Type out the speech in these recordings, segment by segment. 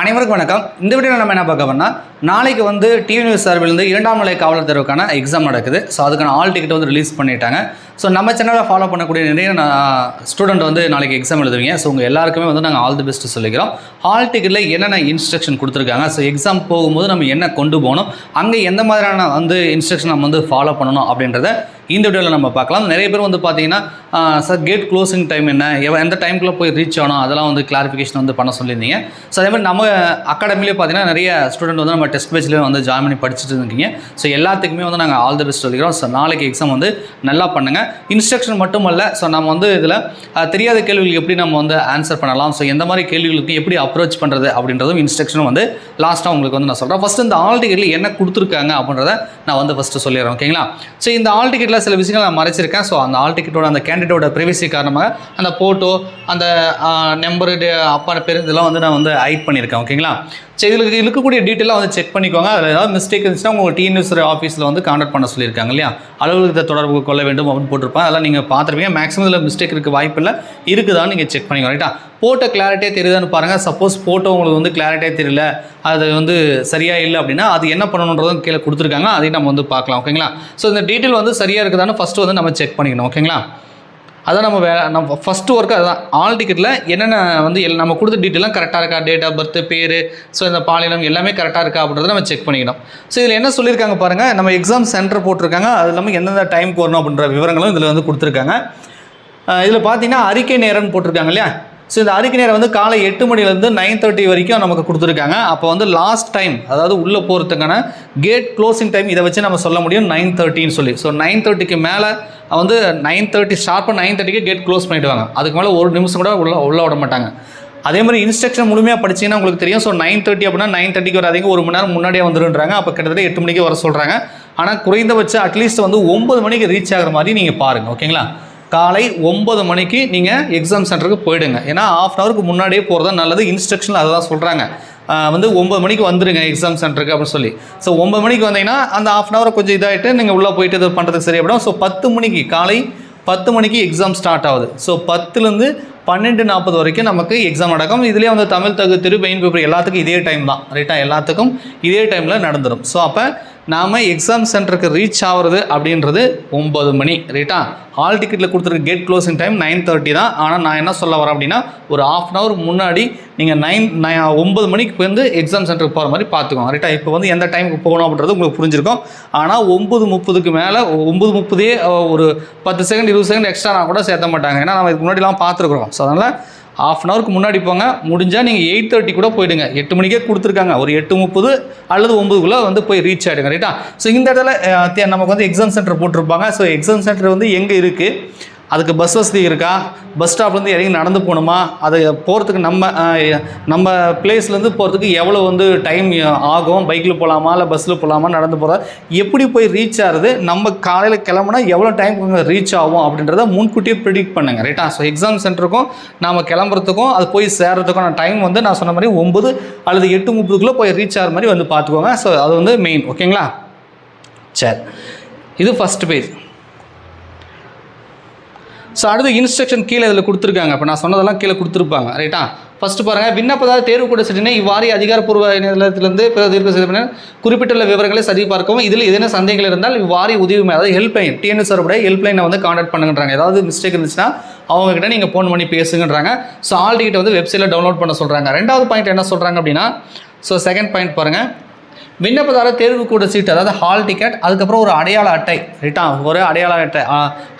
அனைவருக்கும் வணக்கம். இந்த வீடியோவில் நம்ம என்ன பார்க்க போறோம்னா நாளைக்கு வந்து டிவி நியூஸ் சார்பிலிருந்து இரண்டாம் நிலை காவலர் தேர்வுக்கான எக்ஸாம் நடக்குது. ஸோ அதுக்கான ஆல் டிக்கெட் வந்து ரிலீஸ் பண்ணிட்டாங்க. ஸோ நம்ம சேனலை ஃபாலோ பண்ணக்கூடிய நிறைய ஸ்டூடெண்ட் வந்து நாளைக்கு எக்ஸாம் எழுதுவீங்க. ஸோ உங்கள் எல்லாருக்குமே வந்து நாங்கள் ஆல் தி பெஸ்ட் சொல்லிக்கிறோம். ஹால் டிக்கெட்டில் என்னென்ன இன்ஸ்ட்ரக்ஷன் கொடுத்துருக்காங்க? ஸோ எக்ஸாம் போகும்போது நம்ம என்ன கொண்டு போகணும்? அங்கே எந்த மாதிரியான வந்து இன்ஸ்ட்ரக்ஷன் நம்ம வந்து ஃபாலோ பண்ணணும் அப்படின்றத இந்த வீடியோவில் நம்ம பார்க்கலாம். நிறைய பேர் வந்து பார்த்தீங்கன்னா சார் கேட் க்ளோசிங் டைம் என்ன? எவ- எந்த டைமுக்குள்ளே போய் ரீச் ஆகணும் அதெல்லாம் வந்து கிளாரிஃபிகேஷன் வந்து பண்ண சொல்லியிருந்தீங்க. ஸோ அதே மாதிரி நம்ம அகாடமிலே பார்த்தீங்கன்னா நிறைய ஸ்டூடெண்ட் வந்து நம்ம டெஸ்ட் பேஜ்லேயே வந்து ஜாயின் பண்ணி படிச்சுட்டு இருக்கீங்க ஸோ எல்லாத்துக்குமே வந்து நாங்கள் ஆல் தி பெஸ்ட் சொல்லிக்கிறோம். ஸோ நாளைக்கு எக்ஸாம் வந்து நல்லா பண்ணுங்கள் இன்ஸ்ட்ரக்ஷன் மட்டும் அல்ல ஸோ நம்ம வந்து இதில் தெரியாத கேள்விகளுக்கு எப்படி நம்ம வந்து ஆன்சர் பண்ணலாம்? ஸோ எந்த மாதிரி கேள்விகளுக்கு எப்படி அப்ரோச் பண்ணுறது அப்படின்றதும் இன்ஸ்ட்ரக்ஷனும் வந்து லாஸ்ட்டாக உங்களுக்கு வந்து நான் சொல்கிறேன் ஃபஸ்ட்டு இந்த ஆல் டிக்கெட்டில் என்ன கொடுத்துருக்காங்க அப்படின்றத நான் வந்து ஃபஸ்ட்டு சொல்லிடுறேன். ஓகேங்களா ஸோ இந்த ஆல் டிக்கெட்டில் சில விஷயங்கள் நான் மறைச்சிருக்கேன். ஸோ அந்த ஆல் டிக்கெட்டோட அந்த கேண்டிடேட்டோட ப்ரைவசி காரணமாக அந்த ஃபோட்டோ அந்த நம்பரு அப்பா பேர் இதெல்லாம் வந்து நான் வந்து ஹைட் பண்ணியிருக்கேன். ஓகேங்களா சரி இதில் இருக்கக்கூடிய டீட்டெயிலாக வந்து செக் பண்ணிக்கோங்க. அதில் ஏதாவது மிஸ்டேக் இருந்துச்சுன்னா உங்கள் டிஎன்எஸ் ஆஃபீஸில் வந்து கான்டாக்ட் பண்ண சொல்லியிருக்காங்க இல்லையா? அலுவலகத்தை தொடர்பு கொள்ள வேண்டும் அப்படின்னு போட்டிருப்பேன் அதெல்லாம் நீங்கள் பார்த்துருப்பீங்க. மேக்ஸிமம் இதில் மிஸ்டேக் இருக்க வாய்ப்பு இல்லை. இருக்குதான்னு நீங்கள் செக் பண்ணிக்கோங்க ரைட்டா ஃபோட்டோ கிளாரிட்டியாக தெரியுதான்னு பாருங்கள் சப்போஸ் ஃபோட்டோ உங்களுக்கு வந்து கிளாரிட்டியாக தெரியல. அது வந்து சரியாக இல்லை அப்படின்னா அது என்ன பண்ணணுன்றதும் கீழே கொடுத்துருக்காங்க. அதையும் நம்ம வந்து பார்க்கலாம் ஓகேங்களா ஸோ இந்த டீட்டெயில் வந்து சரியாக இருக்குதான்னு ஃபஸ்ட்டு வந்து நம்ம செக் பண்ணிக்கணும் ஓகேங்களா அதான் நம்ம வே நம்ம ஃபஸ்ட்டு ஒர்க்கு அதுதான். ஆல் டிக்கெட்டில் என்னென்ன வந்து எல் நம்ம கொடுத்த டீட்டெயிலாம் கரெக்டாக இருக்கா? டேட் ஆஃப் பர்த் பேர் ஸோ இந்த பாலினம் எல்லாமே கரெக்டாக இருக்கா அப்படின்றத நம்ம செக் பண்ணிக்கணும். ஸோ இதில் என்ன சொல்லியிருக்காங்க பாருங்கள் நம்ம எக்ஸாம் சென்டர் போட்டிருக்காங்க. அது இல்லாமல் எந்தெந்த டைமுக்கு வரணும் அப்படின்ற விவரங்களும் இதில் வந்து கொடுத்துருக்காங்க. இதில் பார்த்தீங்கன்னா அறிக்கை நேரம்னு போட்டிருக்காங்க இல்லையா? ஸோ இந்த அறிக்கை நேரம் வந்து காலை எட்டு மணிலேருந்து நைன் தேர்ட்டி வரைக்கும் நமக்கு கொடுத்துருக்காங்க. அப்போ வந்து லாஸ்ட் டைம் அதாவது உள்ளே போகிறதுக்கான கேட் க்ளோசிங் டைம் இதை வச்சு நம்ம சொல்ல முடியும் நைன் தேர்ட்டின்னு சொல்லி. ஸோ நைன் தேர்ட்டிக்கு மேலே வந்து நைன் தேர்ட்டி ஷார்ப்பாக நைன் தேர்ட்டிக்கு கேட் க்ளோஸ் பண்ணிவிடுவாங்க அதுக்கு மேலே ஒரு நிமிஷம் கூட உள்ள உள்ள விட மாட்டாங்க. அதே மாதிரி இன்ஸ்ட்ரக்ஷன் முழுமையாக படிச்சிங்கன்னா உங்களுக்கு தெரியும். ஸோ நைன் தேர்ட்டி அப்படின்னா நைன் தேர்ட்டிக்கு வராதீங்க ஒரு மணி நேரம் முன்னாடியே வந்துருன்றாங்க. அப்போ கிட்டத்தட்ட எட்டு மணிக்கு வர சொல்கிறாங்க ஆனால் குறைந்தபட்சம் அட்லீஸ்ட் வந்து ஒம்பது மணிக்கு ரீச் ஆகிற மாதிரி நீங்கள் பாருங்கள் ஓகேங்களா காலை ஒம்பது மணிக்கு நீங்கள் எக்ஸாம் சென்டருக்கு போயிடுங்க. ஏன்னா ஆஃப் அன் ஹவருக்கு முன்னாடியே போகிறது நல்லது. இன்ஸ்ட்ரக்ஷன் அதை தான் சொல்கிறாங்க வந்து ஒம்பது மணிக்கு வந்துடுங்க எக்ஸாம் சென்டருக்கு அப்படின்னு சொல்லி. ஸோ ஒம்பது மணிக்கு வந்தீங்கன்னா அந்த ஆஃப் அன் ஹவர் கொஞ்சம் இதாகிட்டு நீங்கள் உள்ளே போயிட்டு இது பண்ணுறதுக்கு சரியாகிடும் ஸோ பத்து மணிக்கு காலை பத்து மணிக்கு எக்ஸாம் ஸ்டார்ட் ஆகுது. ஸோ பத்துலேருந்து பன்னெண்டு நாற்பது வரைக்கும் நமக்கு எக்ஸாம் நடக்கும். இதுலேயே வந்து தமிழ் தகு திரு மெயின் பேப்பர் எல்லாத்துக்கும் இதே டைம் தான். ரைட்டாக எல்லாத்துக்கும் இதே டைமில் நடந்துடும் ஸோ அப்போ நாம் எக்ஸாம் சென்டருக்கு ரீச் ஆகிறது அப்படின்றது ஒம்பது மணி ரைட்டா ஹால் டிக்கெட்டில் கொடுத்துருக்க gate closing time nine thirty தான். ஆனால் நான் என்ன சொல்ல வரேன் அப்படின்னா ஒரு ஆஃப் அன் ஹவர் முன்னாடி நீங்கள் நைன் நை ஒம்பது மணிக்கு வந்து எக்ஸாம் சென்டருக்கு போகிற மாதிரி பார்த்துக்கோங்க ரைட்டா இப்போ வந்து எந்த டைமுக்கு போகணும் அப்படின்றது உங்களுக்கு புரிஞ்சிருக்கும். ஆனால் ஒம்பது முப்பதுக்கு மேலே ஒம்பது முப்பதே ஒரு பத்து செகண்ட் இருபது செகண்ட் எக்ஸ்ட்ரா நான் கூட சேர்த்த மாட்டாங்க. ஏன்னா நம்ம இதுக்கு முன்னாடிலாம் பார்த்துருக்குறோம். ஸோ அதனால் ஆஃப் அன் ஹவருக்கு முன்னாடி போங்க. முடிஞ்சால் நீங்கள் எயிட் தேர்ட்டி கூட போயிடுங்க. எட்டு மணிக்கே கொடுத்துருக்காங்க. ஒரு எட்டு முப்பது அல்லது ஒம்பதுக்குள்ளே வந்து போய் ரீச் ஆகிடுங்க ரைட்டா ஸோ இந்த இடத்துல தே- நமக்கு வந்து எக்ஸாம் சென்டர் போட்டிருப்பாங்க. ஸோ எக்ஸாம் சென்டர் வந்து எங்கே இருக்குது அதுக்கு பஸ் வசதி இருக்கா? பஸ் ஸ்டாப்லேருந்து இறங்கி நடந்து போகணுமா? அது போகிறதுக்கு நம்ம நம்ம பிளேஸ்லேருந்து போகிறதுக்கு எவ்வளோ வந்து டைம் ஆகும்? பைக்கில் போகலாமா இல்லை பஸ்ஸில் போகலாமா நடந்து போகிறதா எப்படி போய் ரீச் ஆகுது நம்ம காலையில் கிளம்புனா எவ்வளோ டைம் ரீச் ஆகும்? அப்படின்றத முன்கூட்டியே ப்ரிடிக்ட் பண்ணுங்கள் ரைட்டா ஸோ எக்ஸாம் சென்டருக்கும் நாம் கிளம்புறதுக்கும் அது போய் சேர்றதுக்கான டைம் வந்து நான் சொன்ன மாதிரி ஒம்பது அல்லது எட்டு முப்பதுக்குள்ளே போய் ரீச் ஆகிற மாதிரி வந்து பார்த்துக்கோங்க. ஸோ அது வந்து மெயின் ஓகேங்களா சரி. இது ஃபஸ்ட் பேஜ் ஸோ அடுத்து இன்ஸ்ட்ரக்ஷன் கீழே இதில் கொடுத்துருக்காங்க. இப்போ நான் சொன்னதெல்லாம் கீழே கொடுத்துருப்பாங்க. ரைட்டா ஃபஸ்ட்டு பாருங்கள் விண்ணப்பதார தேர்வு கூட சட்டினை இவ்வாறு அதிகாரப்பூர்வ நிலையத்திலிருந்து பிற தீர்க்க செய்த குறிப்பிட்டுள்ள விவரங்களை சரி பார்க்கவும் இதில் ஏதேனும் சந்தேகங்கள் இருந்தால் இவ்வாறு உதவி அதாவது ஹெல்ப்லைன் டிஎன்எஸ் ஹெல்ப்லைனை வந்து காண்டாக்ட் பண்ணுங்கன்றாங்க. ஏதாவது மிஸ்டேக் இருந்துச்சுன்னா அவங்ககிட்ட நீங்கள் ஃபோன் பண்ணி பேசுங்கன்றாங்க. ஸோ ஆல்ரெடி வந்து வெப்சைட்டில் டவுன்லோட் பண்ண சொல்கிறாங்க ரெண்டாவது பாயிண்ட் என்ன சொல்கிறாங்க அப்படின்னா ஸோ செகண்ட் பாயிண்ட் பாருங்கள் விண்ணப்பதாரர் தேர்வு கூட சீட்டு அதாவது ஹால் டிக்கெட் அதுக்கப்புறம் ஒரு அடையாள அட்டை ரைட்டா ஒரு அடையாள அட்டை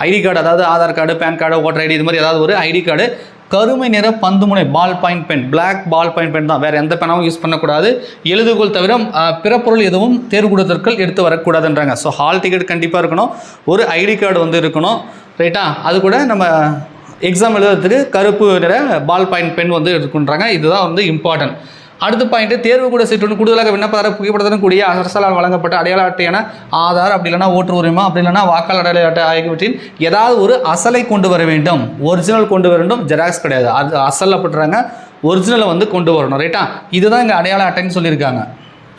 ஐடி கார்டு அதாவது Aadhaar card PAN card voter ID இது மாதிரி ஏதாவது ஒரு ஐடி கார்டு கருமை நிற பந்துமுனை ball point pen black ball point pen தான். வேறு எந்த பெனாவும் யூஸ் பண்ணக்கூடாது. எழுதுகோல் தவிர பிற பொருள் எதுவும் தேர்வுக்கூடத்திற்குள் எடுத்து வரக்கூடாதுன்றாங்க. ஸோ ஹால் டிக்கெட் கண்டிப்பாக இருக்கணும். ஒரு ஐடி கார்டு வந்து இருக்கணும் ரைட்டா அது கூட நம்ம எக்ஸாம் எழுதுறதுக்கு கருப்பு நிற பால் பாயிண்ட் பென் வந்து இருக்குன்றாங்க. இதுதான் வந்து இம்பார்ட்டன்ட் அடுத்த பாயிண்ட் தேர்வு கூட சீட்டுடன் கூடுதலாக விண்ணப்பதாரர் புகைப்படத்துடன் கூடிய அரசால் வழங்கப்பட்ட அடையாள அட்டையான ஆதார் அப்படி இல்லைன்னா ஓட்டு உரிமை அப்படி இல்லைன்னா வாக்காளர் அடையாள அட்டை ஆகியவற்றின் ஏதாவது ஒரு அசலை கொண்டு வர வேண்டும். ஒரிஜினல் கொண்டு வர வேண்டும் ஜெராக்ஸ் கிடையாது. அது அசல் அப்படின்றாங்க ஒரிஜினலை வந்து கொண்டு வரணும் ரைட்டா இதுதான் இங்கே அடையாள அட்டைன்னு சொல்லியிருக்காங்க.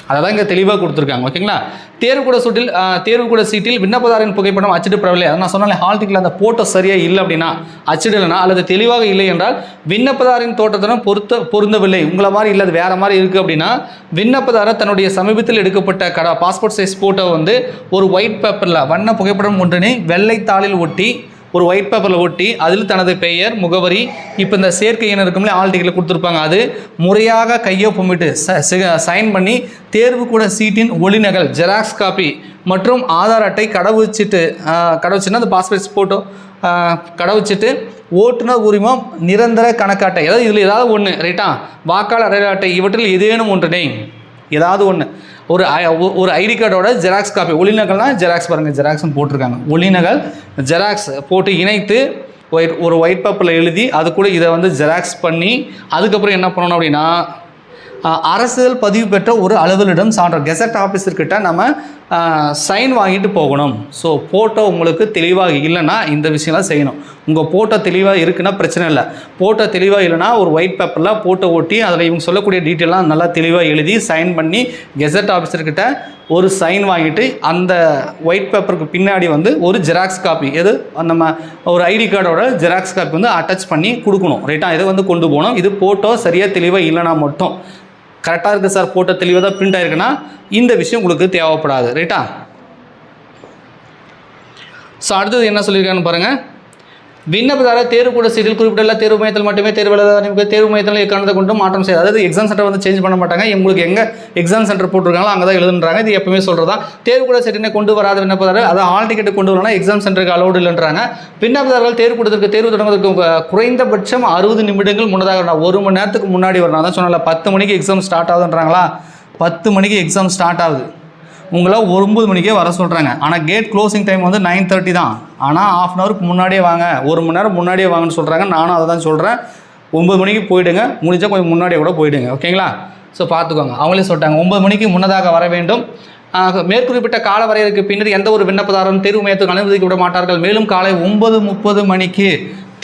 அதை தான் இங்கே தெளிவாக கொடுத்துருக்காங்க ஓகேங்களா? தேர்வுக்கூட சூட்டில் ஆஹ், தேர்வுக்கூட சீட்டில் விண்ணப்பதாரின் புகைப்படம் அச்சிட்டு பெறவில்லை அதை நான் சொன்னாலே ஹால் டிக்கெட்டில் அந்த போட்டோ சரியாக இல்லை அப்படின்னா அச்சிடலைனா அல்லது தெளிவாக இல்லை என்றால் விண்ணப்பதாரின் தோட்டத்துடன் பொருத்த பொருந்தவில்லை. உங்களை மாதிரி இல்லை அது வேறு மாதிரி இருக்குது அப்படின்னா விண்ணப்பதாரர் தன்னுடைய சமீபத்தில் எடுக்கப்பட்ட கட பாஸ்போர்ட் சைஸ் ஃபோட்டோ வந்து ஒரு ஒயிட் பேப்பரில் வண்ண புகைப்படம் ஒன்றினை வெள்ளைத்தாளில் ஒட்டி ஒரு ஒயிட் பேப்பரில் ஒட்டி அதில் தனது பெயர் முகவரி இப்போ இந்த சேர்க்கை எண் இருக்கும்ல ஆல் டிக்கெட்டில் கொடுத்துருப்பாங்க. அது முறையாக கையொப்பமிட்டு சைன் பண்ணி தேர்வு கூட சீட்டின் ஒளிநகல் ஜெராக்ஸ் காப்பி மற்றும் ஆதார் அட்டை கடவுச்சிட்டு கடவுச்சுன்னா அந்த பாஸ்போர்ட் ஃபோட்டோ கடவுச்சிட்டு ஓட்டுநர் உரிமம் நிரந்தர கணக்காட்டை அதாவது இதில் ஏதாவது ஒன்று ரைட்டா வாக்காளர் அடையாள அட்டை இவற்றில் ஏதேனும் ஒன்றினை ஏதாவது ஒன்று ஒரு ஐ- ஒரு ஐடி கார்டோட ஜெராக்ஸ் காப்பி ஒளிநகல்னால் ஜெராக்ஸ் பாருங்கள் ஜெராக்ஸ்னு போட்டிருக்காங்க. ஒளிநகல் ஜெராக்ஸ் போட்டு இணைத்து ஒயிட் ஒரு ஒயிட் பேப்பரில் எழுதி அது கூட இதை வந்து ஜெராக்ஸ் பண்ணி அதுக்கப்புறம் என்ன பண்ணணும் அப்படின்னா அரசியல் பதிவு பெற்ற ஒரு அலுவலிடம் சான்ற கெசட் ஆஃபீஸர்கிட்ட நம்ம சைன் வாங்கிட்டு போகணும். ஸோ ஃபோட்டோ உங்களுக்கு தெளிவாக இல்லைன்னா இந்த விஷயம்லாம் செய்யணும். உங்கள் ஃபோட்டோ தெளிவாக இருக்குன்னா பிரச்சனை இல்லை. ஃபோட்டோ தெளிவாக இல்லைன்னா ஒரு ஒயிட் பேப்பரில் ஃபோட்டோ ஒட்டி அதில் இவங்க சொல்லக்கூடிய டீட்டெயிலாம் நல்லா தெளிவாக எழுதி சைன் பண்ணி கெசட் ஆஃபீஸர்கிட்ட ஒரு சைன் வாங்கிட்டு அந்த ஒயிட் பேப்பருக்கு பின்னாடி வந்து ஒரு ஜெராக்ஸ் காப்பி எது? நம்ம ஒரு ஐடி கார்டோட ஜெராக்ஸ் காப்பி வந்து அட்டாச் பண்ணி கொடுக்கணும். ரைட்டாக இதை வந்து கொண்டு போகணும். இது ஃபோட்டோ சரியாக தெளிவாக இல்லைனா மட்டும். கரெக்டாக இருக்குது சார் போட்டோ தெளிவாக தான் பிரிண்ட் ஆயிருக்குன்னா இந்த விஷயம் உங்களுக்கு தேவைப்படாது. ரைட்டா ஸோ அடுத்தது என்ன சொல்லியிருக்கான்னு பாருங்கள் விண்ணப்பதாரர் தேர்வு கூட சீட்டில் குறிப்பிட்டுள்ள தேர்வு மையத்தில் மட்டுமே தேர்வு எழுத தேர்வு மையத்தில் எக்காரணத்தை கொண்டு மாற்றம் செய்யாது அதாவது எக்ஸாம் சென்டர் வந்து சேஞ்ச் பண்ண மாட்டாங்க. உங்களுக்கு எங்கே எக்ஸாம் சென்டர் போட்டிருக்காங்களோ அங்கே தான் எழுதுன்றாங்க. இது எப்பவுமே சொல்கிறதா தேர்வு கூட சீட்டினை கொண்டு வராத விண்ணப்பதாரர் அதை ஆல் டிக்கெட் கொண்டு வரலாம் எக்ஸாம் சென்டருக்கு அலௌடு இல்லைன்றாங்க. விண்ணப்பதாரர்கள் தேர்வு கூடத்திற்கு தேர்வு தொடங்குவதற்கு குறைந்தபட்சம் அறுபது நிமிடங்கள் முன்னதாக ஒரு மணி நேரத்துக்கு முன்னாடி வரணும். அதான் சொன்னால பத்து மணிக்கு எக்ஸாம் ஸ்டார்ட் ஆகுதுன்றாங்களா? பத்து மணிக்கு எக்ஸாம் ஸ்டார்ட் ஆகுது. உங்களை ஒன்பது மணிக்கே வர சொல்கிறாங்க ஆனால் கேட் க்ளோசிங் டைம் வந்து நைன் தேர்ட்டி தான். ஆனால் ஆஃப் அன் ஹவருக்கு முன்னாடியே வாங்க. ஒரு மணி நேரம் முன்னாடியே வாங்கன்னு சொல்கிறாங்க நானும் அதை தான் சொல்கிறேன் ஒம்பது மணிக்கு போயிடுங்க. முடிஞ்சால் கொஞ்சம் முன்னாடியே கூட போயிடுங்க. ஓகேங்களா? ஸோ பார்த்துக்கோங்க அவங்களே சொல்லிட்டாங்க. ஒம்பது மணிக்கு முன்னதாக வர வேண்டும். மேற்குறிப்பிட்ட கால வரையறைக்கு பின்னர் எந்த ஒரு விண்ணப்பதாரரும் தேர்வு மையத்துக்கு அனுமதிக்கப்பட மாட்டார்கள். மேலும் காலை ஒன்பது முப்பது மணிக்கு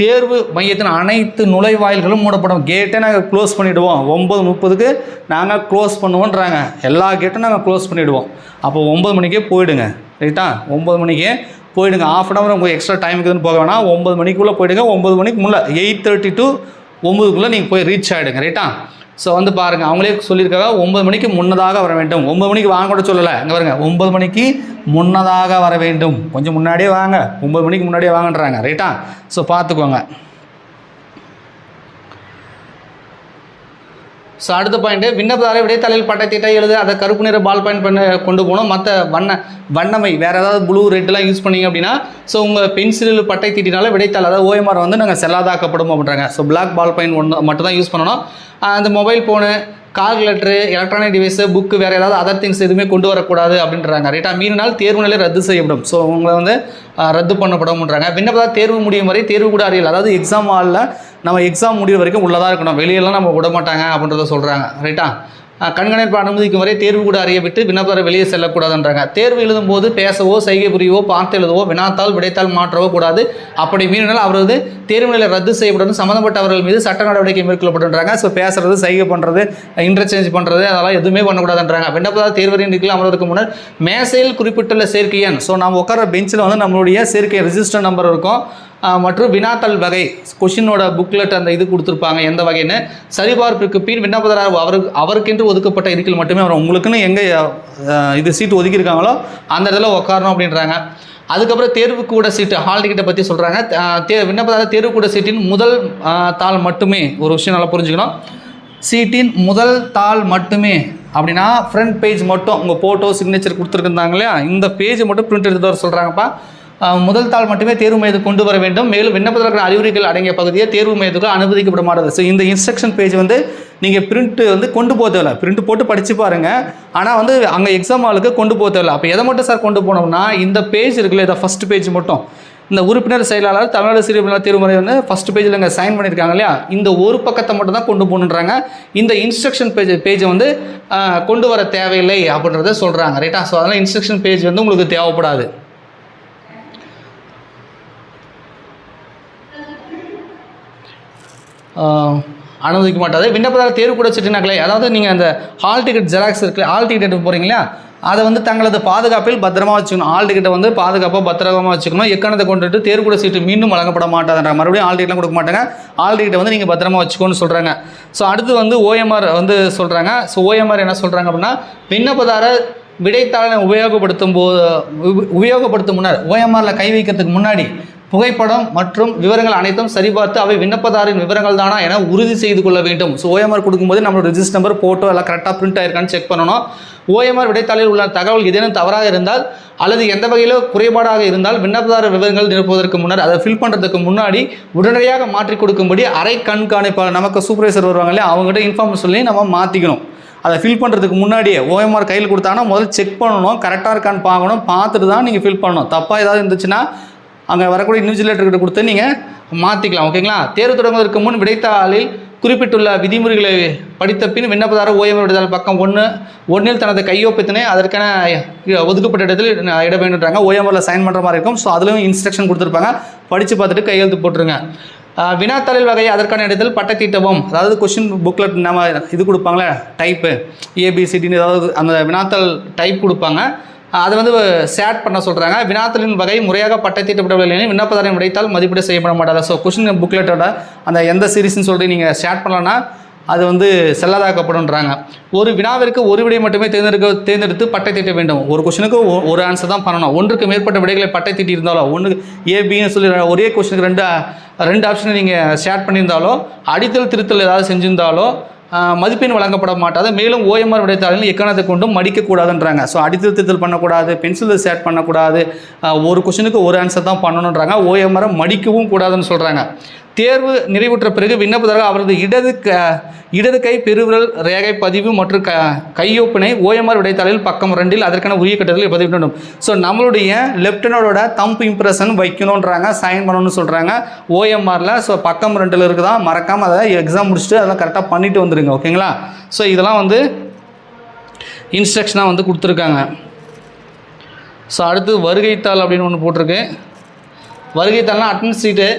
தேர்வு மையத்தின் அனைத்து நுழைவாயில்களும் மூடப்படும். கேட்டை நாங்கள் க்ளோஸ் பண்ணிவிடுவோம் ஒம்பது முப்பதுக்கு நாங்கள் க்ளோஸ் பண்ணுவோன்றாங்க. எல்லா கேட்டும் நாங்கள் க்ளோஸ் பண்ணிவிடுவோம் அப்போ ஒம்பது மணிக்கே போயிடுங்க. ரைட்டா ஒம்பது மணிக்கே போயிடுங்க. ஆஃப் அன் அவர் உங்களுக்கு எக்ஸ்ட்ரா டைம் இருக்குதுன்னு போக வேணாம். ஒம்பது மணிக்குள்ளே போயிடுங்க. ஒம்பது மணிக்கு முன்னே எயிட் தேர்ட்டி டு ஒம்பதுக்குள்ளே நீங்கள் போய் ரீச் ஆகிடுங்க ரைட்டா ஸோ வந்து பாருங்கள் அவங்களே சொல்லியிருக்காங்க ஒம்பது மணிக்கு முன்னதாக வர வேண்டும். ஒம்பது மணிக்கு வாங்க கூட சொல்லலை. இங்கே பாருங்க. ஒம்பது மணிக்கு முன்னதாக வர வேண்டும். கொஞ்சம் முன்னாடியே வாங்க. ஒம்பது மணிக்கு முன்னாடியே வாங்கன்றாங்க. ரைட்டா ஸோ பார்த்துக்கோங்க. ஸோ அடுத்த பாயிண்ட்டு விண்ணப்பதாரர் விடைத்தாளில் பட்டத்திட்ட எழுது அதை கருப்பு நிற பால் பாயிண்ட் பண்ண கொண்டு போகணும். மற்ற வண்ண வண்ணமை வேறு ஏதாவது ப்ளூ ரெட்லாம் யூஸ் பண்ணீங்க அப்படின்னா ஸோ உங்கள் பென்சிலில் பட்டை தீட்டினால விடைத்தாள் அதாவது ஓஎம்ஆர் வந்து நாங்கள் செல்லாதாக்கப்படும் அப்படின்றாங்க. ஸோ பிளாக் பால் பாயிண்ட் ஒன்று மட்டும் தான் யூஸ் பண்ணணும் அந்த mobile phone calculator electronic device book வேறு ஏதாவது அதர் திங்ஸ் எதுவுமே கொண்டு வரக்கூடாது அப்படின்றாங்க. ரைட்டா மீறினால் தேர்வு நிலை ரத்து செய்யப்படும். ஸோ உங்களை வந்து ரத்து பண்ணப்படும்ன்றாங்க விண்ணப்பதார் தேர்வு முடியும் வரை தேர்வு கூட அறியல. அதாவது எக்ஸாம் ஹாலில் நம்ம எக்ஸாம் முடிவு வரைக்கும் உள்ளதாக இருக்கணும். வெளியெல்லாம் நம்ம விட மாட்டாங்க அப்படின்றத சொல்கிறாங்க ரைட்டா கண்கணிப்பு அனுமதிக்கும் வரை தேர்வு கூட அறியவிட்டு விண்ணப்பதாரர் வெளியே செல்லக்கூடாதுன்றாங்க. தேர்வு எழுதும்போது பேசவோ செய்கை புரியவோ பார்த்து எழுதவோ வினாத்தால் விடைத்தால் மாற்றவோ கூடாது. அப்படி மீறினால் அவரது தேர்வு நிலை ரத்து செய்யப்படும். சம்மந்தப்பட்டவர்கள் மீது சட்ட நடவடிக்கை மேற்கொள்ளப்படுன்றாங்க. ஸோ பேசுறது செய்கை பண்ணுறது இன்டர்சேஞ்ச் பண்ணுறது அதெல்லாம் எதுவுமே பண்ணக்கூடாதுன்றாங்க. விண்ணப்பதாரர் தேர்வரின் இருக்கலாம் அமர்வதற்கு முன்னர் மேசையில் குறிப்பிட்டுள்ள சேர்க்கை எண். ஸோ நம்ம உட்கார பெஞ்சில் வந்து நம்மளுடைய சேர்க்கை ரெஜிஸ்டர் நம்பர் இருக்கும். மற்றும் வினாத்தல் வகை கொஷினோட புக்லெட் அந்த இது கொடுத்துருப்பாங்க. எந்த வகைன்னு? சரிபார்ப்பிற்கு பின் விண்ணப்பதாரர் அவருக்கு அவருக்கென்று ஒதுக்கப்பட்ட இருக்கையில் மட்டுமே அவர் உங்களுக்குன்னு எங்கே இது சீட்டு ஒதுக்கியிருக்காங்களோ அந்த இடத்துல உட்காரணும் அப்படின்றாங்க. அதுக்கப்புறம் தேர்வு கூட சீட்டு ஹால் டிக்கெட்டை பற்றி சொல்கிறாங்க தே விண்ணப்பதாரர் தேர்வு கூட சீட்டின் முதல் தாள் மட்டுமே ஒரு விஷயம் நல்லா புரிஞ்சுக்கணும். சீட்டின் முதல் தாள் மட்டுமே அப்படின்னா ஃப்ரண்ட் பேஜ் மட்டும் உங்கள் ஃபோட்டோ சிக்னேச்சர் கொடுத்துருக்குறாங்க இல்லையா? இந்த பேஜ் மட்டும் பிரிண்ட் எடுத்து வர சொல்கிறாங்கப்பா முதல் தாள் மட்டுமே தேர்வு மையத்துக்கு கொண்டு வர வேண்டும். மேலும் விண்ணப்பத்திற்கான அறிவுரைகள் அடங்கிய பகுதியை தேர்வு மையத்துக்கு அனுமதிக்கப்பட மாட்டது ஸோ இந்த இன்ஸ்ட்ரக்ஷன் பேஜ் வந்து நீங்கள் பிரிண்ட்டு வந்து கொண்டு போக தேவையில்ல. பிரிண்ட் போட்டு படித்து பாருங்கள் ஆனால் வந்து அங்கே எக்ஸாம் ஹாலுக்கு கொண்டு போக தேவையில்ல. அப்போ எதை மட்டும் சார் கொண்டு போனோம்னா இந்த பேஜ் இருக்குல்ல இதை ஃபஸ்ட் பேஜ் மட்டும். இந்த உறுப்பினர் செயலாளர் தமிழ்நாடு சிறுபினர் தேர்வுமுறை வந்து ஃபஸ்ட் பேஜில் இங்கே சைன் பண்ணியிருக்காங்க இல்லையா? இந்த ஒரு பக்கத்தை மட்டும் தான் கொண்டு போகணுன்றாங்க. இந்த இன்ஸ்ட்ரக்ஷன் பேஜ் பேஜை வந்து கொண்டு வர தேவையில்லை அப்படின்றத சொல்கிறாங்க ரைட்டா ஸோ அதனால் இன்ஸ்ட்ரக்ஷன் பேஜ் வந்து உங்களுக்கு தேவைப்படாது. அனுமதிக்க மாட்டாது. விண்ணப்பதாரர் தேர்வு கூட சீட்டுனாக்களே அதாவது நீங்கள் அந்த ஹால் டிக்கெட் ஜெராக்ஸ் இருக்கு ஹால் டிக்கெட் எடுக்க அதை வந்து தங்களது பாதுகாப்பில் பத்திரமா வச்சுக்கணும். ஆள் டிக்கெட்டை வந்து பாதுகாப்பாக பத்திரமா வச்சுக்கணும். எக்கணத்தை கொண்டுட்டு தேர்வுக்கூட சீட்டு மீண்டும் வழங்கப்பட மாட்டாதுன்ற மறுபடியும் ஆல் டிக்கெட்லாம் கொடுக்க மாட்டாங்க. ஆள் டிக்கெட்டை வந்து நீங்கள் பத்திரமா வச்சுக்கோன்னு சொல்கிறாங்க ஸோ அடுத்து வந்து ஓஎம்ஆர் வந்து சொல்கிறாங்க ஸோ ஓஎம்ஆர் என்ன சொல்கிறாங்க அப்படின்னா விண்ணப்பதாரர் விடைத்தாளனை உபயோகப்படுத்தும் போது உபயோகப்படுத்தும் முன்னர் ஓஎம்ஆரில் கை வைக்கிறதுக்கு முன்னாடி புகைப்படம் மற்றும் விவரங்கள் அனைத்தும் சரிபார்த்து அவை விண்ணப்பதாரின் விவரங்கள் தானா என உறுதி செய்து கொள்ள வேண்டும். ஸோ ஓஎம்ஆர் கொடுக்கும்போது நம்மளோட ரிஜிஸ்டர் நம்பர் ஃபோட்டோ எல்லாம் கரெக்டாக பிரிண்ட் ஆயிருக்கான்னு செக் பண்ணணும். ஓஎம்ஆர் விடைத்தாளில் உள்ள தகவல் ஏதேனும் தவறாக இருந்தால் அல்லது எந்த வகையிலோ குறைபாடாக இருந்தால் விண்ணப்பதாரர் விவரங்கள் நிரப்புவதற்கு முன்னர் அதை ஃபில் பண்ணுறதுக்கு முன்னாடி உடனடியாக மாற்றி கொடுக்கும்படி அரை கண்காணிப்பாளர் நமக்கு சூப்பர்வைசர் வருவாங்க இல்லையா அவங்ககிட்ட இன்ஃபார்ம் சொல்லி நம்ம மாற்றிக்கணும் அதை ஃபில் பண்ணுறதுக்கு முன்னாடியே ஓஎம்ஆர் கையில் கொடுத்தாங்கன்னா முதல்ல செக் பண்ணணும் கரெக்டாக இருக்கான்னு பார்க்கணும் பார்த்துட்டு தான் நீங்கள் ஃபில் பண்ணணும். தப்பாக ஏதாவது இருந்துச்சுன்னா அங்கே வரக்கூடிய இன்விஜிலேட்டர்கிட்ட கொடுத்து நீங்கள் மாற்றிக்கலாம் ஓகேங்களா தேர்வு தொடங்குவதற்கு முன் விடைத்தாளில் குறிப்பிட்டுள்ள விதிமுறைகளை படித்த பின் விண்ணப்பதாரர் ஓய்வு விடுதல் பக்கம் ஒன்று ஒன்றில் தனது கையொப்பத்தினை அதற்கான ஒதுக்கப்பட்ட இடத்தில் இட வேண்டுன்றாங்க ஓஎம்ஆரில் சைன் பண்ணுற மாதிரி இருக்கும். ஸோ அதுலேயும் இன்ஸ்ட்ரக்ஷன் கொடுத்துருப்பாங்க. படித்து பார்த்துட்டு கையெழுத்து போட்டுருங்க. வினாத்தாளில் வகை அதற்கான இடத்தில் பட்டத்தீட்டவும் அதாவது கொஷின் புக்லெட் நம்ம இது கொடுப்பாங்களே டைப்பு ஏபிசிடின்னு ஏதாவது அந்த வினாத்தாள் டைப் கொடுப்பாங்க. அதை வந்து சேட் பண்ண சொல்கிறாங்க வினாத்தலின் வகை முறையாக பட்டத்திட்டப்படவில்லை விண்ணப்பதாரம் விடைத்தால் மதிப்பீடு செய்யப்பட மாட்டாது ஸோ கொஷின் புக்லெட்டோட அந்த எந்த சீரீஸ்னு சொல்லிட்டு நீங்கள் ஷேர் பண்ணலன்னா அது வந்து செல்லாதாக்கப்படும்ன்றாங்க. ஒரு வினாவிற்கு ஒரு விடை மட்டுமே தேர்ந்தெடுக்க தேர்ந்தெடுத்து பட்டை தீட்ட வேண்டும். ஒரு கொஷனுக்கு ஒரு ஆன்சர் தான் பண்ணணும். ஒன்றுக்கு மேற்பட்ட விடைகளை பட்டை தீட்டி இருந்தாலோ ஒன்று ஏபின்னு சொல்லி ஒரே கொஷனுக்கு ரெண்டு ரெண்டு ஆப்ஷனை நீங்கள் ஷேர் பண்ணியிருந்தாலோ அடித்தல் திருத்தல் ஏதாவது செஞ்சிருந்தாலோ மதிப்பெண் வழங்கப்பட மாட்டாது. மேலும் ஓஎம்ஆர் விடைத்தாளில் எக்கணத்தை கொண்டும் மடிக்கக்கூடாதுன்றாங்க ஸோ அடித்திருத்தத்தில் பண்ணக்கூடாது பென்சில் ஷேர் பண்ணக்கூடாது. ஒரு கொஷனுக்கு ஒரு ஆன்சர் தான் பண்ணணுன்றாங்க ஓஎம்ஆரை மடிக்கவும் கூடாதுன்னு சொல்கிறாங்க தேர்வு நிறைவுற்ற பிறகு விண்ணப்பதாரர் அவரது இடது க இடது கை பெருவிரல் ரேகை பதிவு மற்றும் க கையொப்பினை ஓஎம்ஆர் விடைத்தாளில் பக்கம் ரெண்டில் அதற்கான உரிய கட்டத்தில் பதிவு வேண்டும் ஸோ நம்மளுடைய லெப்டினோட தம்ப் இம்ப்ரெஷன் வைக்கணுன்றாங்க சைன் பண்ணணும்னு சொல்கிறாங்க ஓஎம்ஆரில் ஸோ பக்கம் ரெண்டில் இருக்குதான் மறக்காமல் அதை எக்ஸாம் முடிச்சுட்டு அதெல்லாம் கரெக்டாக பண்ணிட்டு வந்துடுங்க ஓகேங்களா ஸோ இதெல்லாம் வந்து இன்ஸ்ட்ரக்ஷனாக வந்து கொடுத்துருக்காங்க. ஸோ அடுத்து வருகைத்தாள் அப்படின்னு ஒன்று போட்டிருக்கு. வருகைத்தாள்னா அட்மின் சீட்டு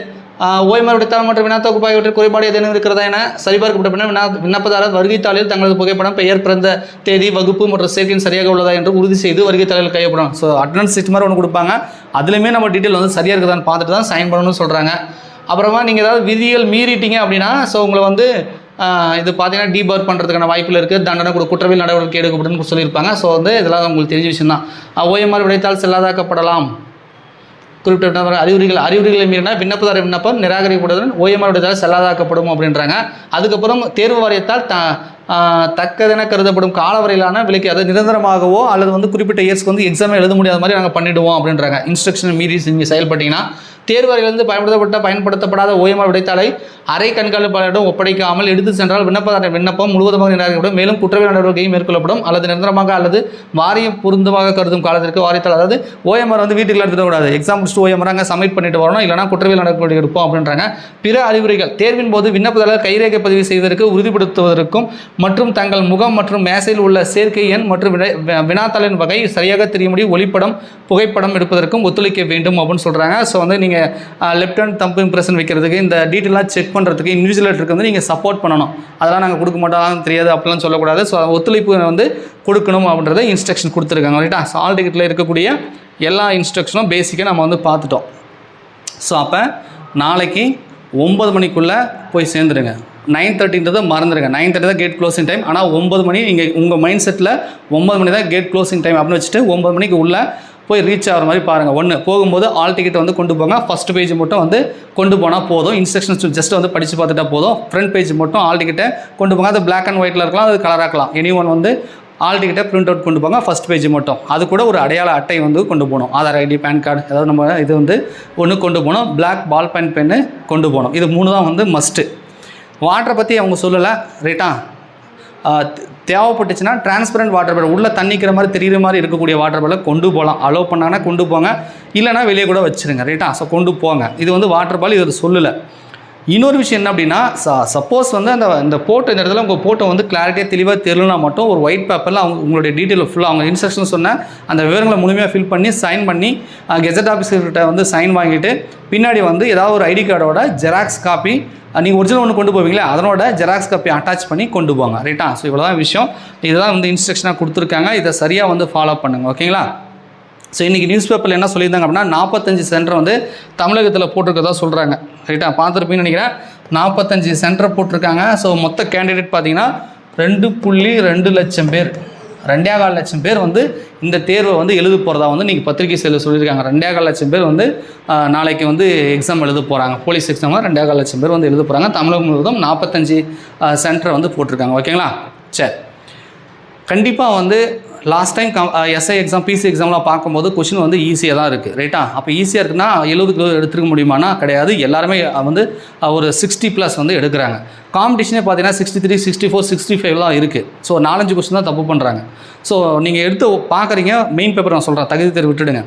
ஓய்மர் விடுத்தால் மற்றும் வினாத்தொகுப்பு ஆகியவற்றில் குறைபாடு ஏதேனும் இருக்கிறதா என சரிபார்க்கப்பட்ட பின்னர் வினா விண்ணப்பதாரர் வருகைத்தாளில் தங்களது புகைப்படம் பெயர் பிறந்த தேதி வகுப்பு மற்றும் சேர்க்கையின் சரியாக உள்ளதா என்று உறுதி செய்து வருகைத்தாளில் கையப்படும். ஸோ அட்டனன்ஸ் சீட் மாதிரி ஒன்று கொடுப்பாங்க. அதுலேயுமே நம்ம டீட்டெயில் வந்து சரியாக இருக்குதான்னு பார்த்துட்டு தான் சைன் பண்ணணும்னு சொல்கிறாங்க அப்புறமா நீங்கள் ஏதாவது விதிகள் மீறிட்டீங்க அப்படின்னா ஸோ உங்களை வந்து இது பார்த்தீங்கன்னா டீபார் பண்ணுறதுக்கான வாய்ப்பில் இருக்குது தண்டனை கூட குற்றவியல் நடவடிக்கை எடுக்கப்படுதுன்னு சொல்லியிருப்பாங்க ஸோ வந்து இதெல்லாம் உங்களுக்கு தெரிஞ்ச விஷயம் தான் ஓஎம்ஆர் விடைத்தால் செல்லாதாக்கப்படலாம். குறிப்பிட்ட அறிகுறிகள் அறிகுறிகளை மீறினா விண்ணப்பதார விண்ணப்பம் நிராகரிக்கப்படுவதுடன் ஓஎம்ஆர் செல்லாதாக்கப்படும் அப்படின்றாங்க. அதுக்கப்புறம் தேர்வு வாரியத்தால் த தக்கதென கருதப்படும் காலவரையிலான விலைக்கு அதாவது நிரந்தரமாகவோ அல்லது வந்து குறிப்பிட்ட இயர்ஸ்க்கு வந்து எக்ஸாமே எழுத முடியாத மாதிரி நாங்கள் பண்ணிடுவோம் அப்படின்றாங்க. இன்ஸ்ட்ரக்ஷன் மீறி நீங்கள் செயல்பட்டீங்கன்னா தேர்வறையிலிருந்து பயன்படுத்தப்பட்ட பயன்படுத்தப்படாத ஓஎம்ஆர் விடைத்தாளை அரை கண்காணிப்பாளரிடம் ஒப்படைக்காமல் எடுத்து சென்றால் விண்ணப்பதாரர் விண்ணப்பம் முழுவதுமாக நிராகரிக்கப்படும். மேலும் குற்றவியல் நடவடிக்கையும் மேற்கொள்ளப்படும். அல்லது நிரந்தரமாக அல்லது வாரியம் பொருந்தமாக கருதும் காலத்திற்கு வாரியத்தால் அதாவது ஓஎம்ஆர் வந்து வீட்டுக்கு எடுத்துட கூடாது எக்ஸாம் முடிச்சுட்டு ஓஎம்ஆர் அங்கே சப்மிட் பண்ணிட்டு வரணும். இல்லைனா குற்றவியல் நடவடிக்கை எடுப்போம் அப்படின்றாங்க. பிற அறிவுரைகள் தேர்வின் போது விண்ணப்பதாரர் கைரேகை பதிவு செய்வதற்கு உறுதிப்படுத்துவதற்கும் மற்றும் தங்கள் முகம் மற்றும் மேசையில் உள்ள சேர்க்கை எண் மற்றும் வினாத்தாளின் வகை சரியாக தெரியும்படி ஒளிப்படம் புகைப்படம் எடுப்பதற்கும் ஒத்துழைக்க வேண்டும் அப்படின்னு சொல்கிறாங்க ஸோ வந்து நீங்கள் லெஃப்ட் ஹேண்ட் தம்பு இம்ப்ரெஷன் வைக்கிறதுக்கு இந்த டீட்டெயிலாக செக் பண்ணுறதுக்கு இன்விஜுவலேட்டருக்கு வந்து நீங்கள் சப்போர்ட் பண்ணணும். அதெல்லாம் நாங்கள் கொடுக்க மாட்டோம் தெரியாது அப்படிலாம் சொல்லக்கூடாது. ஸோ ஒத்துழைப்பு வந்து கொடுக்கணும் அப்படின்றத இன்ஸ்ட்ரக்ஷன் கொடுத்துருக்காங்க ரைட்டா ஸோ ஆல் டிக்கெட்டில் இருக்கக்கூடிய எல்லா இன்ஸ்ட்ரக்ஷனும் பேசிக்காக நம்ம வந்து பார்த்துட்டோம். ஸோ அப்போ நாளைக்கு ஒம்பது மணிக்குள்ளே போய் சேர்ந்துருங்க நைன் தேர்ட்டின்றதை மறந்துடுங்க. நைன் தேர்ட்டி தான் கேட் க்ளோசிங் டைம் ஆனால் ஒம்பது மணி நீங்கள் உங்கள் மைண்ட் செட்டில் ஒம்பது மணி தான் கேட் க்ளோசிங் டைம் அப்படின்னு வச்சுட்டு ஒம்பது மணிக்கு உள்ளே போய் ரீச் ஆகிற மாதிரி பாருங்கள் ஒன்று போகும்போது ஆல் டிக்கெட் வந்து கொண்டு போங்க. ஃபஸ்ட் பேஜ் மட்டும் வந்து கொண்டு போனால் போதும். இன்ஸ்ட்ரக்ஷன்ஸ் ஜஸ்ட் வந்து படித்து பார்த்துட்டா போதும். ஃப்ரண்ட் பேஜ் மட்டும் ஆல் டிக்கெட்டை கொண்டு போங்க. அது பிளாக் அண்ட் ஒயிட்டில் இருக்கலாம் அது கலராக இருக்கலாம். எனி ஒன் வந்து ஆல் டிக்கெட்டை பிரிண்ட் அவுட் கொண்டு போங்க. ஃபஸ்ட் பேஜ் மட்டும். அது கூட ஒரு அடையாள அட்டை வந்து கொண்டு போகணும். ஆதார் ஐடி பேன் கார்டு ஏதாவது நம்ம இது வந்து ஒன்று கொண்டு போகணும். பிளாக் பால் பென் பென்னு கொண்டு போகணும். இது மூணு தான் வந்து மஸ்ட்டு வாட்டரை பற்றி அவங்க சொல்லலை. ரைட்டா தேவைப்பட்டுச்சுன்னா டிரான்ஸ்பரண்ட் வாட்டர் பாட்டில் உள்ளே தண்ணிக்கிற மாதிரி தெரியுற மாதிரி இருக்கக்கூடிய வாட்டர் பாட்டில் கொண்டு போகலாம் அலோவ் பண்ணாங்கன்னா கொண்டு போங்க. இல்லைனா வெளியே கூட வச்சுருங்க. ரைட்டா ஸோ கொண்டு போங்க. இது வந்து வாட்டர் பால் இது சொல்லலை. இன்னொரு விஷயம் என்ன அப்படின்னா சப்போஸ் வந்து அந்த இந்த போட்டோ இந்த இடத்துல உங்கள் போட்டோ வந்து கிளாரிட்டியாக தெளிவாக தெரியலனா மட்டும் ஒரு ஒயிட் பேப்பரில் அவங்க உங்களுடைய டீட்டெயில் ஃபுல்லாக அவங்க இன்ஸ்ட்ரக்ஷன் சொன்ன அந்த விவரங்களை முழுமையாக ஃபில் பண்ணி சைன் பண்ணி கெசட் ஆஃபீஸர்கிட்ட வந்து சைன் வாங்கிட்டு பின்னாடி வந்து ஏதாவது ஒரு ஐடி கார்டோட ஜெராக்ஸ் காப்பி நீங்கள் ஒரிஜினல் ஒன்று கொண்டு போவீங்களே அதனோட ஜெராக்ஸ் காப்பி அட்டாச் பண்ணி கொண்டு போங்க. ரைட்டா ஸோ இவ்வளோ தான் விஷயம். இதுதான் வந்து இன்ஸ்ட்ரக்ஷனாக கொடுத்துருக்காங்க. இதை சரியாக வந்து ஃபாலோ பண்ணுங்கள் ஓகேங்களா ஸோ இன்றைக்கி நியூஸ் பேப்பரில் என்ன சொல்லியிருந்தாங்க அப்படின்னா நாற்பத்தஞ்சு சென்டர் வந்து தமிழகத்தில் போட்டிருக்கதா சொல்கிறாங்க ரைட்டாக பார்த்துருப்பீங்கன்னு நினைக்கிறேன். நாற்பத்தஞ்சு சென்டர் போட்டிருக்காங்க. ஸோ மொத்த கேண்டிடேட் பார்த்தீங்கன்னா ரெண்டு புள்ளி ரெண்டு லட்சம் பேர். ரெண்டே கால் லட்சம் பேர் வந்து இந்த தேர்வை வந்து எழுத போகிறதா வந்து நீங்கள் பத்திரிகை செய்தியில் சொல்லியிருக்காங்க. ரெண்டே கால் லட்சம் பேர் வந்து நாளைக்கு வந்து எக்ஸாம் எழுத போகிறாங்க போலீஸ் எக்ஸாமில் ரெண்டே கால் லட்சம் பேர் வந்து எழுத போகிறாங்க தமிழகம் முழுவதும் நாற்பத்தஞ்சு சென்டரை வந்து போட்டிருக்காங்க. ஓகேங்களா சரி. கண்டிப்பாக வந்து last time SI exam PC எக்ஸாம்லாம் பார்க்கும்போது கொஷின் வந்து ஈஸியாக தான் இருக்குது ரைட்டா அப்போ ஈஸியாக இருக்குன்னா எழுபது கிலோ எடுத்துக்க முடியுமானா கிடையாது. எல்லாருமே வந்து ஒரு சிக்ஸ்டி ப்ளஸ் வந்து எடுக்கிறாங்க. காம்படிஷனே பார்த்தீங்கன்னா sixty three sixty four sixty five தான் இருக்குது ஸோ நாலஞ்சு கொஸ்டின் தான் தப்பு பண்ணுறாங்க ஸோ நீங்கள் எடுத்து பார்க்குறீங்க மெயின் பேப்பர் நான் சொல்கிறேன் தகுதி தேர்வு விட்டுடுங்க.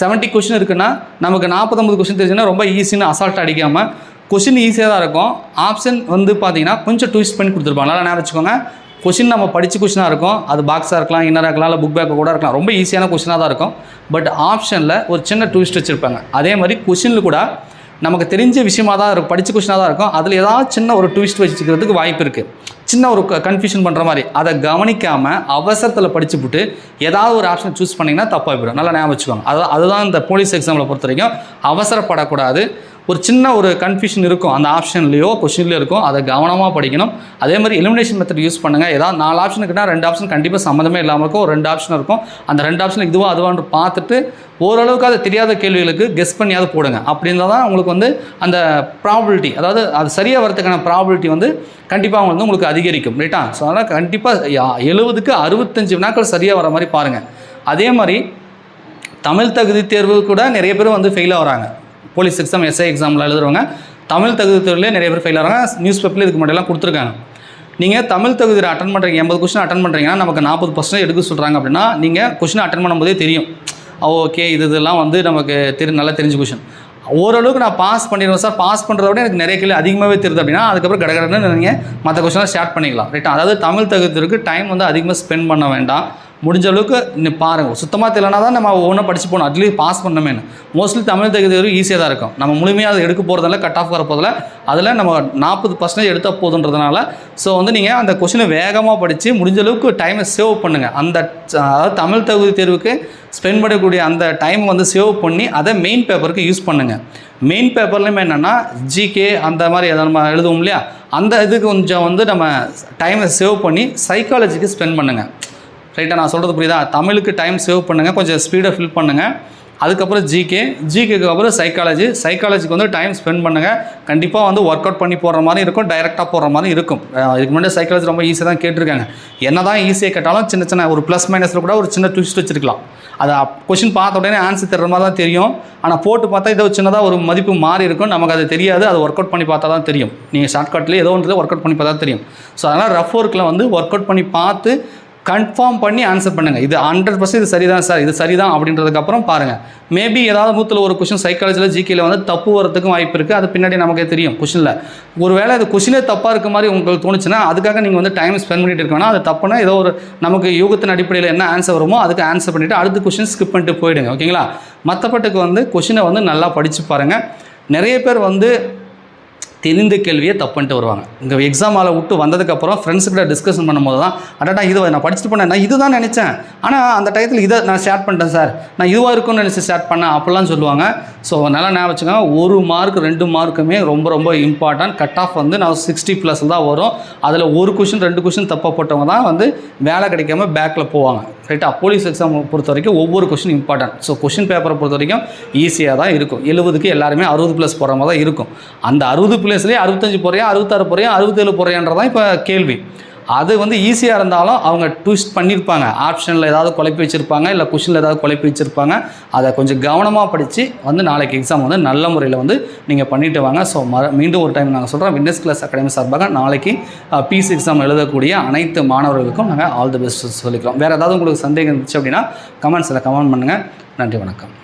செவன்ட்டி கொஷின் இருக்குன்னா நமக்கு நாற்பத்தொம்பது கொஷின் தெரிஞ்சுன்னா ரொம்ப ஈஸின்னு அசால்ட் அடிக்காமல் கொஷின் ஈஸியாக தான் இருக்கும். ஆப்ஷன் வந்து பார்த்தீங்கன்னா கொஞ்சம் ட்விஸ்ட் பண்ணி கொடுத்துருப்பாங்க. நல்லா ஞாபகம் வச்சுக்கோங்க. கொஷின் நம்ம படித்த கொஷினாக இருக்கும். அது பாக்ஸாக இருக்கலாம் இன்னராக இருக்கலாம் இல்லை புக் பேக்காக கூட இருக்கலாம். ரொம்ப ஈஸியான கொஷினாக தான் இருக்கும். பட் ஆப்ஷனில் ஒரு சின்ன ட்விஸ்ட் வச்சுருப்பாங்க. அதே மாதிரி கொஷினில் கூட நமக்கு தெரிஞ்ச விஷயமாக தான் இருக்கும். படித்த கொஷினாக தான் இருக்கும். அதில் ஏதாவது சின்ன ஒரு ட்விஸ்ட் வச்சுக்கிறதுக்கு வாய்ப்பு இருக்குது சின்ன ஒரு கன்ஃபியூஷன் பண்ணுற மாதிரி. அதை கவனிக்காமல் அவசரத்தில் படிச்சுப்புட்டு ஏதாவது ஒரு ஆப்ஷன் சூஸ் பண்ணிங்கன்னா தப்பாக போயிடும். நல்லா ஞாபகம் வச்சுக்கோங்க. அதான் அதுதான் இந்த போலீஸ் எக்ஸாமில் பொறுத்த வரைக்கும் அவசரப்படக்கூடாது. ஒரு சின்ன ஒரு கன்ஃபியூஷன் இருக்கும். அந்த ஆப்ஷன்லேயோ கொஷின்லேயோ இருக்கும். அதை கவனமாக படிக்கணும். அதே மாதிரி எலிமினேஷன் மெத்தட் யூஸ் பண்ணுங்கள் ஏதாவது நாலு ஆப்ஷன் இருக்குன்னா ரெண்டு ஆப்ஷன் கண்டிப்பாக சம்மந்தமே இல்லாமல் இருக்கும். ரெண்டு ஆப்ஷன் இருக்கும். அந்த ரெண்டு ஆப்ஷன் இதுவோ அதுவான்னு பார்த்துட்டு ஓரளவுக்கு அது தெரியாத கேள்விகளுக்கு கெஸ் பண்ணியாவது போடுங்க. அப்படி இருந்தால் தான் உங்களுக்கு வந்து அந்த ப்ராபிலிட்டி அதாவது அது சரியாக வரதுக்கான ப்ராபிலிட்டி வந்து கண்டிப்பாக வந்து உங்களுக்கு அதிகரிக்கும். ரைட்டா ஸோ அதனால் கண்டிப்பாக எழுபதுக்கு அறுபத்தஞ்சு வினாக்கள் சரியாக வர மாதிரி பாருங்கள் அதே மாதிரி தமிழ் தகுதி தேர்வு கூட நிறைய பேர் வந்து ஃபெயில் வராங்க போலீஸ் எக்ஸாம் எஸ்ஐ எக்ஸாமில் எழுதுறவங்க தமிழ் தகுதி தேர்வுலேயே நிறைய பேர் ஃபெயில் ஆகிறாங்க. நியூஸ் பேப்பரில் இதுக்கு முன்னாடிலாம் கொடுத்துருக்காங்க. நீங்கள் தமிழ் தகுதியில் அட்டன் பண்ணுறீங்க எண்பது கொஸ்டின் அட்டன் பண்ணுறீங்கன்னா நமக்கு நாற்பது பர்சன்ட் எடுக்க சொல்கிறாங்க அப்படின்னா நீங்கள் கொஸ்டின் அட்டன் பண்ணும்போதே தெரியும். ஓகே இது இதெல்லாம் வந்து நமக்கு தெரி நல்லா தெரிஞ்ச கொஷின் ஓரளவுக்கு நான் பாஸ் பண்ணிடுவேன் சார் பாஸ் பண்ணுறத விட எனக்கு நிறைய கேள்வி அதிகமாகவே தெரியுது அப்படின்னா அதுக்கப்புறம் கடகடன்னு நீங்கள் மற்ற கொஸ்டினை ஸ்டார்ட் பண்ணிக்கலாம். ரைட்டா அதாவது தமிழ் தகுதிக்கு டைம் வந்து அதிகமாக ஸ்பெண்ட் பண்ண வேண்டாம். முடிஞ்ச அளவுக்கு நீ பாருங்கள் சுத்தமாக தெரியலனா தான் நம்ம ஒவ்வொன்றா படிச்சு போகணும். அட்லீஸ்ட் பாஸ் பண்ணமேனு மோஸ்ட்லி தமிழ் தகுதி தேர்வு ஈஸியாக தான் இருக்கும். நம்ம முழுமையாக அதை எடுக்க போகிறதால கட் ஆஃப் வர போதில் அதில் நம்ம நாற்பது பர்சன்டேஜ் எடுத்தால் போதுன்றதுனால ஸோ வந்து நீங்கள் அந்த கொஷினை வேகமாக படித்து முடிஞ்ச அளவுக்கு டைமை சேவ் பண்ணுங்கள் அந்த அதாவது தமிழ் தகுதி தேர்வுக்கு ஸ்பெண்ட் பண்ணக்கூடிய அந்த டைம் வந்து சேவ் பண்ணி அதை மெயின் பேப்பருக்கு யூஸ் பண்ணுங்கள் மெயின் பேப்பர்லையுமே என்னென்னா ஜிகே அந்த மாதிரி எதாவது நம்ம எழுதுவோம் இல்லையா? அந்த இதுக்கு கொஞ்சம் வந்து நம்ம டைமை சேவ் பண்ணி சைக்காலஜிக்கு ஸ்பெண்ட் பண்ணுங்கள் ரைட்டாக நான் சொல்கிறது புரியுதா? தமிழுக்கு டைம் சேவ் பண்ணுங்கள் கொஞ்சம் ஸ்பீடை ஃபில் பண்ணுங்கள் அதுக்கப்புறம் ஜிகே ஜிகேக்கு அப்புறம் சைக்காலஜி சைக்காலஜிக்கு வந்து டைம் ஸ்பெண்ட் பண்ணுங்கள் கண்டிப்பாக வந்து ஒர்க் அவுட் பண்ணி போடுற மாதிரி இருக்கும் டைரெக்டாக போடுற மாதிரி இருக்கும். இதுக்கு முன்னாடி சைக்காலஜி ரொம்ப ஈஸியாக தான் கேட்டிருக்காங்க. என்ன தான் ஈஸியாக கேட்டாலும் சின்ன சின்ன ஒரு ப்ளஸ் மைனஸில் கூட ஒரு சின்ன ட்விஸ்ட் வச்சிருக்கலாம். அதை கொஷின் பார்த்த உடனே ஆன்சர் தர்ற மாதிரி தான் தெரியும். ஆனால் போட்டு பார்த்தா ஏதோ சின்னதாக ஒரு மதிப்பு மாறி இருக்கும். நமக்கு அது தெரியாது. அது ஒர்க் அவுட் பண்ணி பார்த்தா தான் தெரியும். நீங்கள் ஷார்ட்கட்லேயே ஏதோ ஒன்று ஒர்க் அவுட் பண்ணி பார்த்தா தெரியும். ஸோ அதனால் ரஃப் ஒர்க்கில் வந்து ஒர்க் அவுட் பண்ணி பார்த்து கன்ஃபார்ம் பண்ணி ஆன்சர் பண்ணுங்கள் இது ஹண்ட்ரட் பர்சன்ட் இது சரிதான் சார். இது சரிதான் அப்படின்றதுக்கப்புறம் பாருங்கள் மேபி ஏதாவது நூற்றில் ஒரு கொஷின் சைக்காலஜியில் ஜிகேல வந்து தப்பு வரதுக்கும் வாய்ப்பு இருக்குது அது பின்னாடி நமக்கே தெரியும் கொஷினில் ஒரு வேளை அது கொஷினே தப்பாக இருக்க மாதிரி உங்களுக்கு தோணுச்சுன்னா அதுக்காக நீங்கள் வந்து டைம் ஸ்பெண்ட் பண்ணிட்டு இருக்கணும் அது தப்புனா ஏதோ ஒரு நமக்கு யூகத்தின் அடிப்படையில் என்ன ஆன்சர் வருமோ அதுக்கு ஆன்சர் பண்ணிவிட்டு அடுத்த கொஷின் ஸ்கிப் பண்ணிட்டு போயிடுங்க. ஓகேங்களா மற்றப்பட்டுக்கு வந்து கொஷினை வந்து நல்லா படித்து பாருங்கள் நிறைய பேர் வந்து தெரிந்த கேள்வியை தப்புன்ட்டு வருவாங்க. இங்கே எக்ஸாம் ஆளை விட்டு வந்ததுக்கப்புறம் ஃப்ரெண்ட்ஸுக்கிட்ட டிஸ்கஷன் பண்ணும்போது தான் அடடா இது நான் படிச்சுட்டு போனேன் நான் இதுதான் நினச்சேன். ஆனால் அந்த டயத்தில் இதை நான் ஷேர் பண்ணிட்டேன் சார் நான் இதுவாக இருக்கும்னு நினச்சி ஷேர் பண்ணேன் அப்படிலாம் சொல்லுவாங்க. ஸோ நல்லா ஞாபகம் வச்சுக்கோங்க ஒரு மார்க் ரெண்டு மார்க்குமே ரொம்ப ரொம்ப இம்பார்ட்டன்ட் கட் ஆஃப் வந்து நான் சிக்ஸ்டி ப்ளஸ் தான் வரும். அதில் ஒரு கொஷின் ரெண்டு கொஷின் தப்பாக போட்டவங்க தான் வந்து வேலை கிடைக்காம பேக்கில் போவாங்க. ரைட்டாக போலீஸ் எக்ஸாம் பொறுத்த வரைக்கும் ஒவ்வொரு கொஷின் இம்பார்ட்டன்ட் ஸோ கொஷின் பேப்பரை பொறுத்த வரைக்கும் ஈஸியாக தான் இருக்கும். எழுபதுக்கு எல்லாருமே அறுபது ப்ளஸ் போகிற மாதிரி தான் இருக்கும். அந்த அறுபது பிளேஸ்லேயே அறுபத்தஞ்சு போறியா அறுபத்தாறு போறியா அறுபத்தேழு போறியான்றதான் இப்போ கேள்வி. அது வந்து ஈஸியாக இருந்தாலும் அவங்க ட்விஸ்ட் பண்ணியிருப்பாங்க ஆப்ஷனில் ஏதாவது குழப்பி வச்சுருப்பாங்க இல்லை கொஷினில் ஏதாவது குழப்பி வச்சுருப்பாங்க. அதை கொஞ்சம் கவனமாக படித்து வந்து நாளைக்கு எக்ஸாம் வந்து நல்ல முறையில் வந்து நீங்கள் பண்ணிட்டு வாங்க. ஸோ மற மீண்டும் ஒரு டைம் நாங்கள் சொல்கிறோம் வின்னஸ் கிளாஸ் அகாடமி சார்பாக நாளைக்கு பிசி எக்ஸாம் எழுதக்கூடிய அனைத்து மாணவர்களுக்கும் நாங்கள் ஆல் தி பெஸ்ட் சொல்லிக்கிறோம். வேறு ஏதாவது உங்களுக்கு சந்தேகம் இருந்துச்சு அப்படின்னா கமெண்ட்ஸில் கமெண்ட் பண்ணுங்கள் நன்றி வணக்கம்.